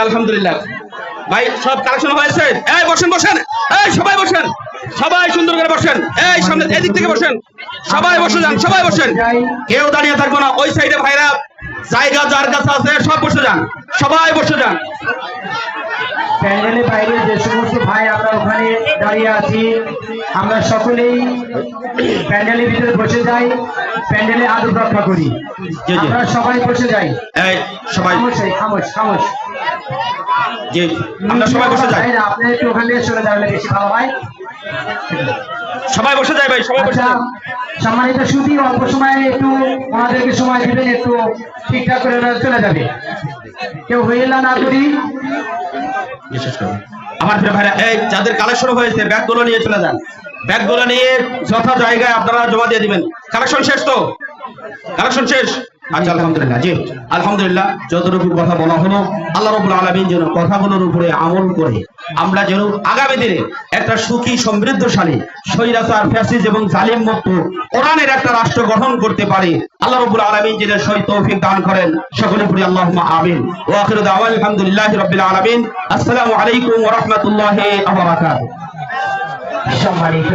আলহামদুলিল্লাহ। ভাই, সব কালেকশন হয়েছে? এই, বসেন বসেন। এই, সবাই বসেন। সবাই সুন্দর করে বসেন। এই, সামনে এদিক থেকে বসেন। সবাই বসে যান, সবাই বসেন। কেউ দাঁড়িয়ে থাকব না, ওই সাইডে ভাইরা জায়গা, যার কাছে আছে, সব বসে যান। সবাই বসে যান। প্যান্ডেলের বাইরে যে সমস্ত ভাই আমরা ওখানে দাঁড়িয়ে আছি। আমরা সকলেই প্যান্ডেলের ভিতরে বসে যাই প্যান্ডেলে আদব রক্ষা করি। আমরা সবাই বসে যাই। সবাই। খামোশ খামোশ খামোশ। আমরা সবাই বসে যাই। আপনি একটু ওখানে চলে যাওয়ালে বেশি ভালো হয়। সবাই বসে যাই ভাই সবাই বসে আচ্ছা সম্মানিত সুদী অল্প সময়ে একটু ওনাদেরকে সময় দিবেন একটু ঠিকঠাক করে চলে যাবে। কেউ হইল না করি বিশেষ করে। আমার ভাইরা, এই যাদের কালেকশন হয়েছে, ব্যাগগুলো নিয়ে চলে যান। ব্যাগগুলো নিয়ে যথা জায়গায় আপনারা জমা দিয়ে দিবেন। কালেকশন শেষ তো? কালেকশন শেষ? আচ্ছা আলহামদুলিল্লাহ। জি, আলহামদুলিল্লাহ, যতটুকু কথা বলা হলো, আল্লাহ রবুল আলমিন যেন কথাগুলোর উপরে আমল করে, আমরা যেন আগামী দিনে একটা সুখী, সমৃদ্ধশালী এবং জালিম মুক্ত কোরআনের একটা রাষ্ট্র গঠন করতে পারি। আল্লাহ রবুল আলমিন যেন সই তৌফিক দান করেন। সকলে পড়ি আল্লাহ ও আখির আলহামদুলিল্লাহ রবিল আলমিন। আসসালামু আলাইকুম সম্মানিত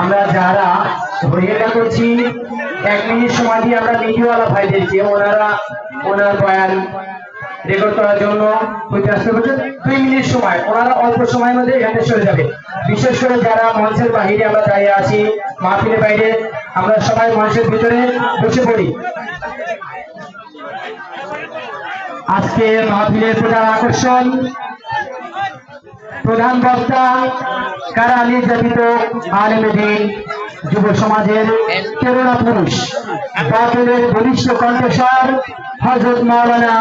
আমরা যারা হরিয়ানা করছি এক মিনিট সময় দিয়ে আমরা মিডিয়াওয়ালা ভাইদেরকে ওনারা, ওনার বয়ান রেকর্ড করার জন্য দুই মিনিট সময়। ওনারা অল্প সময়ের মধ্যে এখানে চলে যাবে। বিশেষ করে যারা মঞ্চের বাহিরে আমরা দাঁড়িয়ে আছি, মাহফিলের বাইরে, আমরা সবাই মঞ্চের ভিতরে বসে পড়ি। আজকে মাহফিলের প্রধান আকর্ষণ, প্রধান বক্তা কারা নির্যাতিত আলেমেদিন যুব সমাজের প্রেরণা পুরুষ বাতিলের বলিষ্ঠ কণ্ঠস্বর হজরত মাওলানা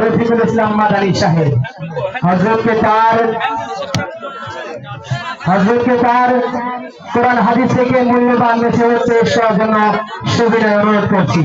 রফিকুল ইসলাম মাদানী সাহেব। হজরতকে তার হজরতকে তার কোরআন হাদিস থেকে মূল্যবান বেছে পেশ করার জন্য সুবিধা অনুরোধ করছি।